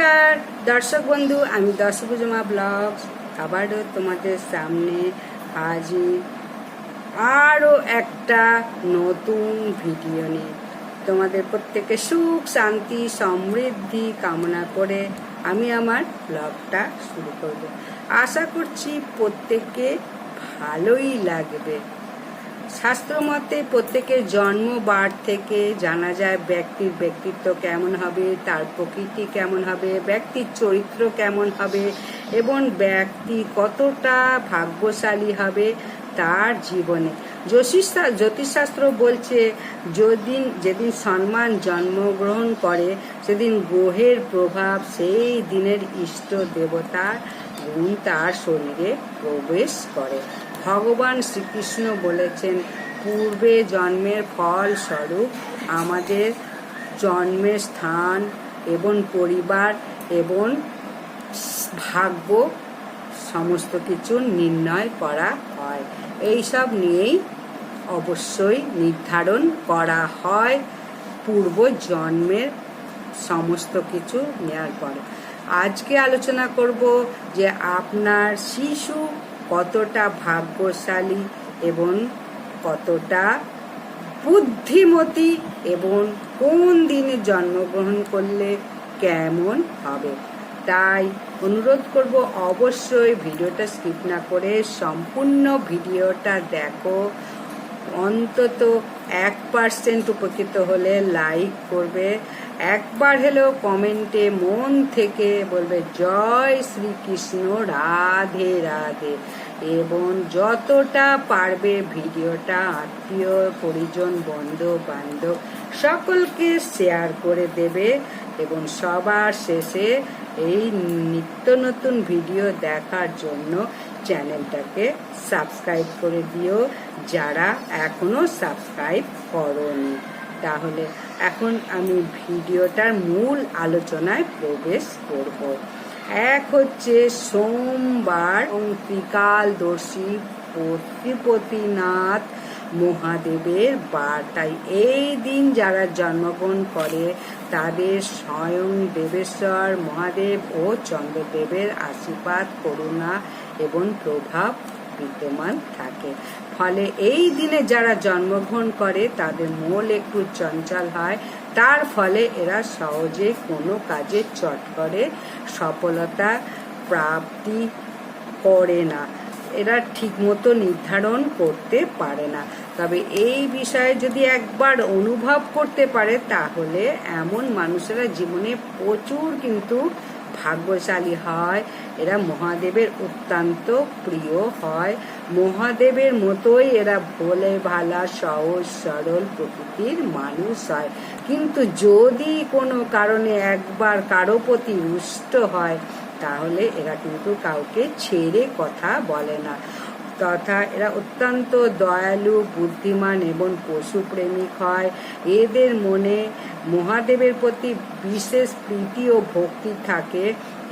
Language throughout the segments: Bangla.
নমস্কার। দর্শক বন্ধু, আমি দশভুজমা ব্লগ আবারও তোমাদের সামনে হাজির। আরও একটা নতুন ভিডিও নিয়ে। তোমাদের প্রত্যেকে সুখ, শান্তি, সমৃদ্ধি কামনা করে আমি আমার ব্লগটা শুরু করব। আশা করছি প্রত্যেককে ভালোই লাগবে। শাস্ত্রমতে প্রত্যেকের জন্ম বার থেকে জানা যায় ব্যক্তির ব্যক্তিত্ব কেমন হবে, তার প্রকৃতি কেমন হবে, ব্যক্তির চরিত্র কেমন হবে এবং ব্যক্তি কতটা ভাগ্যশালী হবে তার জীবনে। জ্যোতিষশা, জ্যোতিষশাস্ত্র বলছে, যেদিন যেদিন সম্মান জন্মগ্রহণ করে, সেদিন গ্রহের প্রভাব সেই দিনের ইষ্ট দেবতার গুণ তার শরীরে প্রবেশ করে। ভগবান শ্রীকৃষ্ণ বলেছেন, পূর্বে জন্মের ফল স্বরূপ আমাদের জন্মের স্থান এবং পরিবার এবং ভাগ্য সমস্ত কিছু নির্ণয় করা হয়। এইসব নিয়েই অবশ্যই নির্ধারণ করা হয়। পূর্ব জন্মের সমস্ত কিছু নেওয়ার পরে। আজকে আলোচনা করব যে আপনার শিশু কতটা ভাগ্যশালী এবং কতটা বুদ্ধিমতী এবং কোন দিনে জন্মগ্রহণ করলে কেমন হবে। তাই অনুরোধ করব অবশ্যই ভিডিওটা স্কিপ না করে সম্পূর্ণ ভিডিওটা দেখো। অন্তত এক পার্সেন্ট উপকৃত হলে লাইক করবে একবার হলেও কমেন্টে মন থেকে বলবে, জয় শ্রীকৃষ্ণ, রাধে রাধে। এবং যতটা পারবে ভিডিওটা, আত্মীয়, পরিজন বন্ধু বান্ধব সকলকে শেয়ার করে দেবে এবং সবার শেষে এই নিত্য নতুন ভিডিও দেখার জন্য চ্যানেলটাকে সাবস্ক্রাইব করে দিও যারা এখনও সাবস্ক্রাইব করনি। তাহলে এখন আমি ভিডিওটার মূল আলোচনায় প্রবেশ করব। এক হচ্ছে সোমবার ত্রিকালদর্শী পতিপতিনাথ মহাদেবের বার। তাই এই দিন যারা জন্মগ্রহণ করে, তাদের স্বয়ং দেবেশ্বর, মহাদেব ও চন্দ্রদেবের আশীর্বাদ, করুণা এবং প্রভাব বিদ্যমান থাকে। ফলে এই দিনে যারা জন্মগ্রহণ করে, তাদের মূল একটু চঞ্চল হয়। তার ফলে এরা সহজে কোনো কাজে চট করে, সফলতা প্রাপ্তি করে না। এরা ঠিকমতো নির্ধারণ করতে পারে না। তবে এই বিষয়ে যদি একবার অনুভব করতে পারে, তাহলে এমন মানুষেরা জীবনে প্রচুর কিন্তু ভাগ্যশালী হয়, এরা মহাদেবের অত্যন্ত প্রিয় হয়। মহাদেবের মতোই এরা ভোলে ভালা, সহজ, সরল প্রকৃতির মানুষ হয়। কিন্তু যদি কোনো কারণে একবার কারও প্রতি রুষ্ট হয়, তাহলে এরা কিন্তু কাউকে ছেড়ে কথা বলে না। তথা এরা অত্যন্ত দয়ালু, বুদ্ধিমান এবং পশুপ্রেমিক হয়। এদের মনে মহাদেবের প্রতি বিশেষ প্রীতি ও ভক্তি থাকে।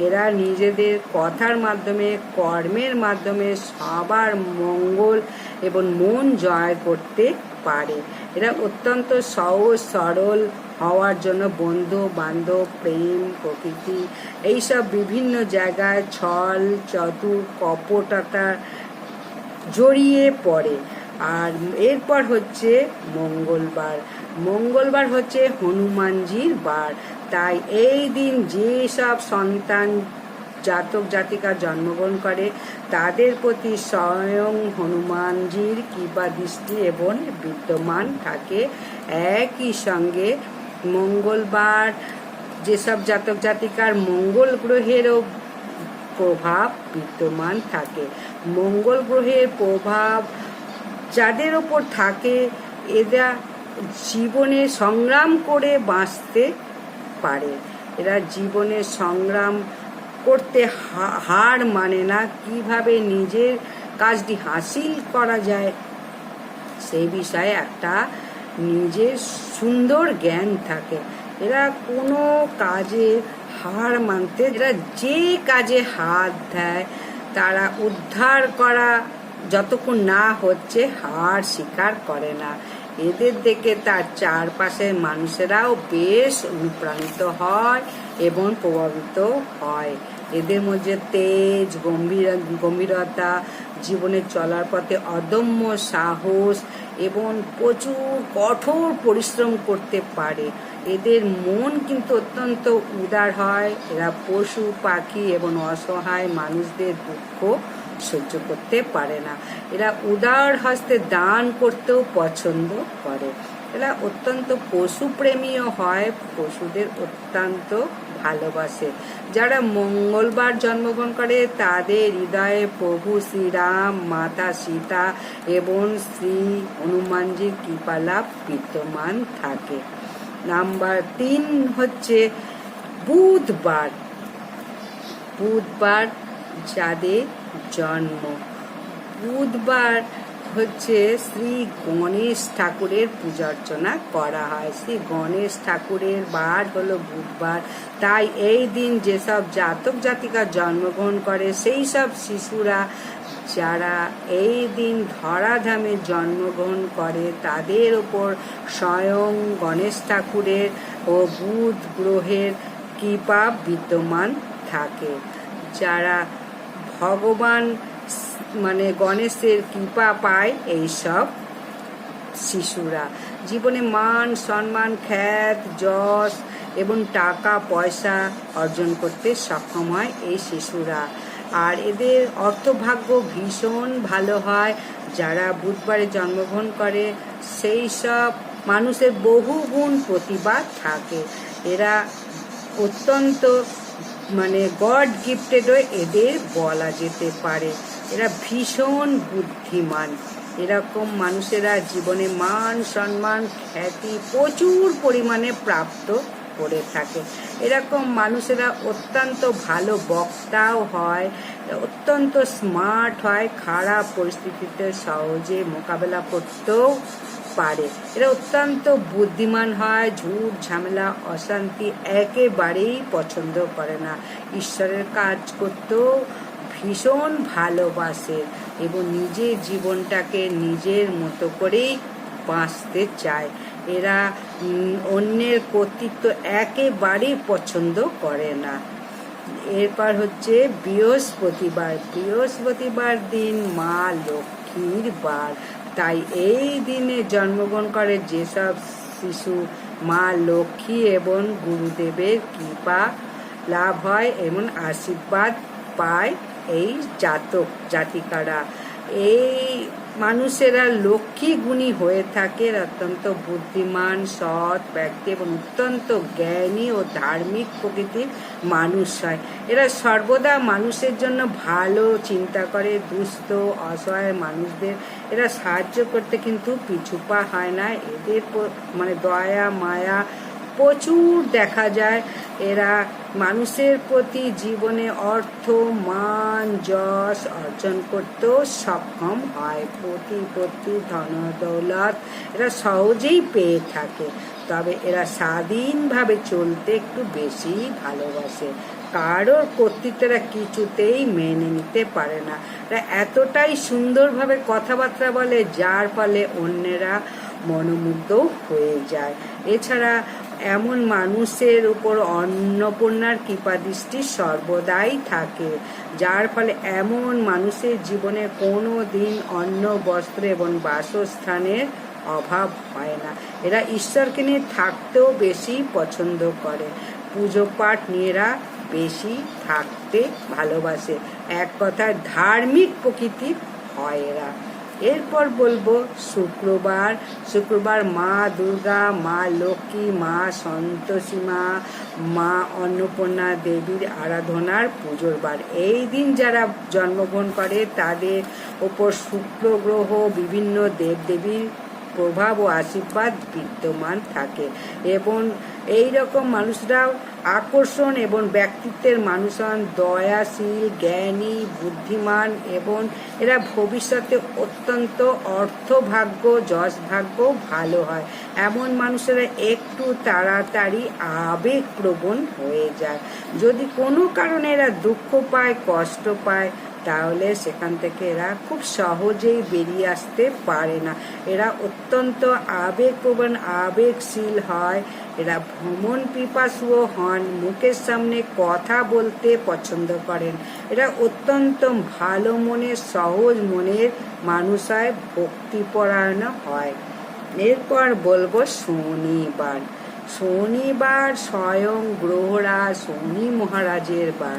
এরা নিজেদের কথার মাধ্যমে, কর্মের মাধ্যমে সবার মঙ্গল এবং মন জয় করতে পারে। এরা অত্যন্ত সহজ, সরল হওয়ার জন্য বন্ধু, বান্ধব, প্রেম, প্রকৃতি, এইসব বিভিন্ন জায়গায় ছল, চতুর কপটতা জড়িয়ে পড়ে। আর এরপর হচ্ছে মঙ্গলবার। মঙ্গলবার হচ্ছে হনুমানজির বার। তাই এই দিন যেসব সন্তান, জাতক, জাতিকা জন্মগ্রহণ করে, তাদের প্রতি স্বয়ং হনুমানজির কৃপা, দৃষ্টি এবং বিদ্যমান থাকে। একই সঙ্গে মঙ্গলবার যেসব জাতক, জাতিকার মঙ্গল গ্রহেরও প্রভাব বিদ্যমান থাকে। মঙ্গল গ্রহের প্রভাব যাদের ওপর থাকে, এরা জীবনে সংগ্রাম করে বাঁচতে পারে। এরা জীবনে সংগ্রাম করতে হার মানে না কীভাবে নিজের কাজটি হাসিল করা যায় সেই বিষয়ে একটা নিজের সুন্দর জ্ঞান থাকে। এরা কোনো কাজে হার মানতে, এরা যে কাজে হাত দেয় তারা উদ্ধার করা যতক্ষণ না হচ্ছে হার স্বীকার করে না। এদের দেখে তার চারপাশের মানুষেরাও বেশ অনুপ্রাণিত হয় এবং প্রভাবিত হয়। এদের মধ্যে তেজ, গম্ভীর, গম্ভীরতা, জীবনে চলার পথে অদম্য সাহস এবং প্রচুর কঠোর পরিশ্রম করতে পারে। এদের মন কিন্তু অত্যন্ত উদার হয়। এরা পশু, পাখি এবং অসহায় মানুষদের দুঃখ সহ্য করতে পারে না। এরা উদার হস্তে দান করতেও পছন্দ করে। এরা অত্যন্ত পশুপ্রেমীও হয়, পশুদের অত্যন্ত ভালোবাসে। যারা মঙ্গলবার জন্মগ্রহণ করে, তাদের হৃদয়ে প্রভু শ্রীরাম, মাতা সীতা এবং শ্রী হনুমানজির কৃপালাভ বিদ্যমান থাকে। নাম্বার তিন হচ্ছে বুধবার। বুধবার যাদের জন্ম। বুধবার হচ্ছে শ্রী গণেশ ঠাকুরের পূজা অর্চনা করা হয়। শ্রী গণেশ ঠাকুরের বার হলো বুধবার। তাই এই দিন যেসব জাতক জাতিকা জন্মগ্রহণ করে, সেই সব শিশুরা যারা এই দিন ধরাধামে জন্মগ্রহণ করে, তাদের ওপর স্বয়ং গণেশ ঠাকুরের ও বুধ গ্রহের কৃপা বিদ্যমান থাকে। যারা ভগবান মানে গণেশের কৃপা পায় এইসব শিশুরা। জীবনে মান, সম্মান, খ্যাত, যশ এবং টাকা, পয়সা অর্জন করতে সক্ষম হয় এই শিশুরা। আর এদের অর্থভাগ্য ভীষণ ভালো হয়। যারা বুধবারে জন্মগ্রহণ করে, সেই সব মানুষের বহুগুণ প্রতিবাদ থাকে। এরা অত্যন্ত মানে গড গিফটেডও এদের বলা যেতে পারে। এরা ভীষণ বুদ্ধিমান। এরকম মানুষেরা জীবনে মান, সম্মান, খ্যাতি প্রচুর পরিমাণে প্রাপ্ত করে থাকে। এরকম মানুষেরা অত্যন্ত ভালো বক্তাও হয়, অত্যন্ত স্মার্ট হয়, খারাপ পরিস্থিতিতে সহজে মোকাবেলা করতেও পারে। এরা অত্যন্ত বুদ্ধিমান হয়, ঝুট, ঝামেলা, অশান্তি একেবারেই পছন্দ করে না। ঈশ্বরের কাজ করতেও ভীষণ ভালোবাসে এবং নিজের জীবনটাকে নিজের মতো করেই বাঁচতে চায়। এরা অন্যের কর্তৃত্ব একেবারেই পছন্দ করে না। এরপর হচ্ছে বৃহস্পতিবার। বৃহস্পতিবার দিন মা লক্ষ্মীর বার। তাই এই দিনে জন্মগ্রহণ করে যেসব শিশু, মা লক্ষ্মী এবং গুরুদেবের কৃপা লাভ হয় এবং আশীর্বাদ পায় এই জাতক, জাতিকারা। এই মানুষেরা লক্ষ্মী গুণী হয়ে থাকে অত্যন্ত বুদ্ধিমান, সৎ ব্যক্তি এবং অত্যন্ত জ্ঞানী ও ধার্মিক প্রকৃতির মানুষ হয়। এরা সর্বদা মানুষের জন্য ভালো চিন্তা করে, দুস্থ, অসহায় মানুষদের এরা সাহায্য করতে কিন্তু পিছুপা হয় না। এদের মানে দয়া, মায়া প্রচুর দেখা যায়। এরা মানুষের প্রতি জীবনে অর্থ, মান, যশ অর্জন করতেও সক্ষম হয়। প্রতিপত্তি ধন দৌলত এরা সহজেই পেয়ে থাকে। তবে এরা স্বাধীনভাবে চলতে একটু বেশি ভালোবাসে। কারোর কর্তৃত্বরা কিছুতেই মেনে নিতে পারে না। এরা এতটাই সুন্দরভাবে কথাবার্তা বলে, যার ফলে অন্যেরা মনোমুগ্ধ হয়ে যায়। এছাড়া এমন মানুষের উপর অন্নপূর্ণার কৃপাদৃষ্টি সর্বদাই থাকে, যার ফলে এমন মানুষের জীবনে কোনো দিন অন্ন, বস্ত্র এবং বাসস্থানের অভাব হয় না। এরা ঈশ্বরকে নিয়ে থাকতেও বেশি পছন্দ করে। পুজো পাঠ নিয়ে এরা বেশি থাকতে ভালোবাসে। এক কথায় ধার্মিক প্রকৃতির হয় এরা। এরপর বলব শুক্রবার। শুক্রবার মা দুর্গা, মা লক্ষ্মী, মা সন্তোষী, মা মা অন্নপূর্ণা দেবীর আরাধনার পুজোর বার। এই দিন যারা জন্মগ্রহণ করে তাদের ওপর শুক্র গ্রহ, বিভিন্ন দেবদেবীর প্রভাব ও আশীর্বাদ বিদ্যমান থাকে। এবং এই রকম মানুষরাও আকর্ষণ এবং ব্যক্তিত্বের মানুষ হন দয়াশীল, জ্ঞানী, বুদ্ধিমান এবং এরা ভবিষ্যতে অত্যন্ত অর্থভাগ্য, যশভাগ্য ভালো হয়। এমন মানুষেরা একটু তাড়াতাড়ি আবেগপ্রবণ হয়ে যায়। যদি কোনো কারণে এরা দুঃখ পায়, কষ্ট পায় তাহলে সেখান থেকে এরা খুব সহজেই বেরিয়ে আসতে পারে না। এরা অত্যন্ত আবেগপ্রবণ, আবেগশীল হয়। এরা ভ্রমণ পিপাসুও হন, মুখের সামনে কথা বলতে পছন্দ করেন। এরা অত্যন্ত ভালো মনের, সহজ মনের মানুষ হয় ভক্তিপরায়ণ হয়। এরপর বলব শনিবার। শনিবার স্বয়ং গ্রহরা, শনি মহারাজের বার।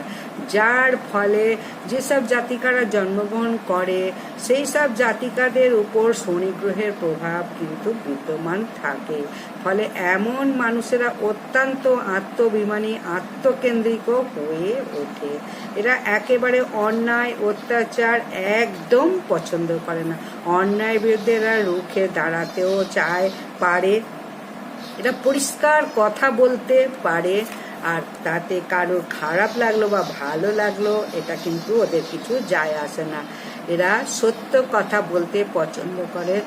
যার ফলে যেসব জাতিকারা জন্মগ্রহণ করে সেই সব জাতিকাদের উপর শনি গ্রহের প্রভাব কিন্তু বিদ্যমান থাকে। ফলে এমন মানুষেরা অত্যন্ত আত্মবিমানী, আত্মকেন্দ্রিক হয়ে ওঠে। এরা একেবারে অন্যায়, অত্যাচার একদম পছন্দ করে না। অন্যায় বিরুদ্ধে এরা রুখে দাঁড়াতেও চায়, পারে। এটা পরিষ্কার কথা বলতে পারে। আর তাতে কারোর খারাপ লাগল বা ভালো লাগল, এটা কিন্তু ওদের কিছু যায় আসে না। এরা সত্য কথা বলতে পছন্দ করে।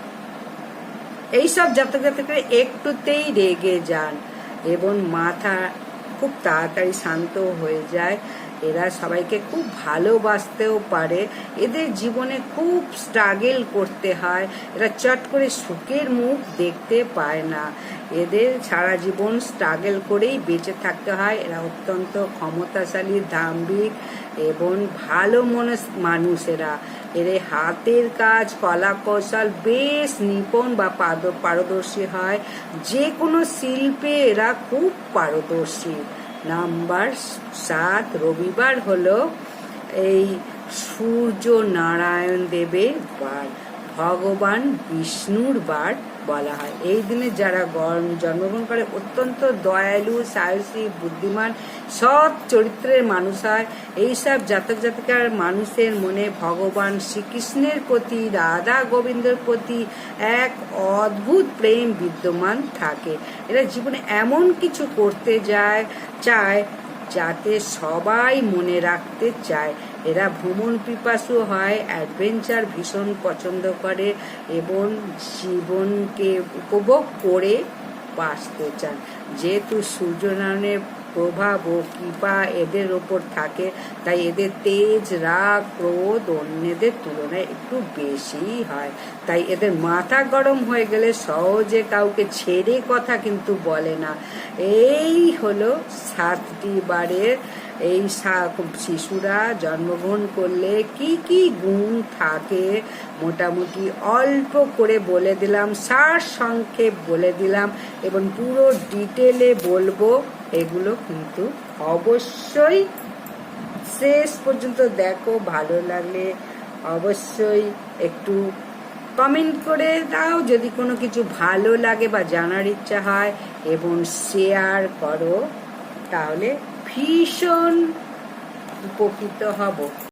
এইসব জাতক জাতকের একটুতেই রেগে যান এবং মাথা খুব তাড়াতাড়ি শান্ত হয়ে যায়। এরা সবাইকে খুব ভালোবাসতেও পারে। এদের জীবনে খুব স্ট্রাগেল করতে হয়। এরা চট করে সুখের মুখ দেখতে পায় না। এদের সারা জীবন স্ট্রাগেল করেই বেঁচে থাকতে হয়। এরা অত্যন্ত ক্ষমতাশালী, দাম্ভিক এবং ভালো মনে মানুষেরা এদের হাতের কাজ কলা কৌশল বেশ নিপুণ বা পারদর্শী হয়। যে কোনো শিল্পে এরা খুব পারদর্শী। নাম্বার সাত, রবিবার হলো এই সূর্য নারায়ণ দেবের বার। ভগবান বিষ্ণুর বার। বলা হয়। এই দিনে যারা জন্মগ্রহণ করে, অত্যন্ত দয়ালু, সাহসী, বুদ্ধিমান, সৎ চরিত্রের মানুষ হয়। এইসব জাতক জাতিকার মানুষের মনে ভগবান শ্রীকৃষ্ণের প্রতি, রাধা গোবিন্দের প্রতি এক অদ্ভুত প্রেম বিদ্যমান থাকে। এরা জীবনে এমন কিছু করতে যায়, চায়, যাতে সবাই মনে রাখতে চায়। এরা ভ্রমণ পিপাসু হয় অ্যাডভেঞ্চার ভীষণ পছন্দ করে এবং জীবনকে উপভোগ করে বাঁচতে চান। যেহেতু সূর্যনারায়ণের প্রভাব ও কৃপা এদের ওপর থাকে, তাই এদের তেজ, রাগ, ক্রোধ অন্যদের তুলনায় একটু বেশিই হয়। তাই এদের মাথা গরম হয়ে গেলে সহজে কাউকে ছেড়ে কথা কিন্তু বলে না। এই হলো সাতটি বারের এই শিশুরা জন্মগ্রহণ করলে কি কি গুণ থাকে? মোটামুটি অল্প করে বলে দিলাম, সার সংক্ষেপ বলে দিলাম এবং পুরো ডিটেলে বলব। এগুলো কিন্তু অবশ্যই শেষ পর্যন্ত দেখো, ভালো লাগলে অবশ্যই একটু কমেন্ট করে দাও। যদি কোনো কিছু ভালো লাগে বা জানার ইচ্ছা হয় এবং শেয়ার করো, তাহলে ভীষণ উপকৃত হব।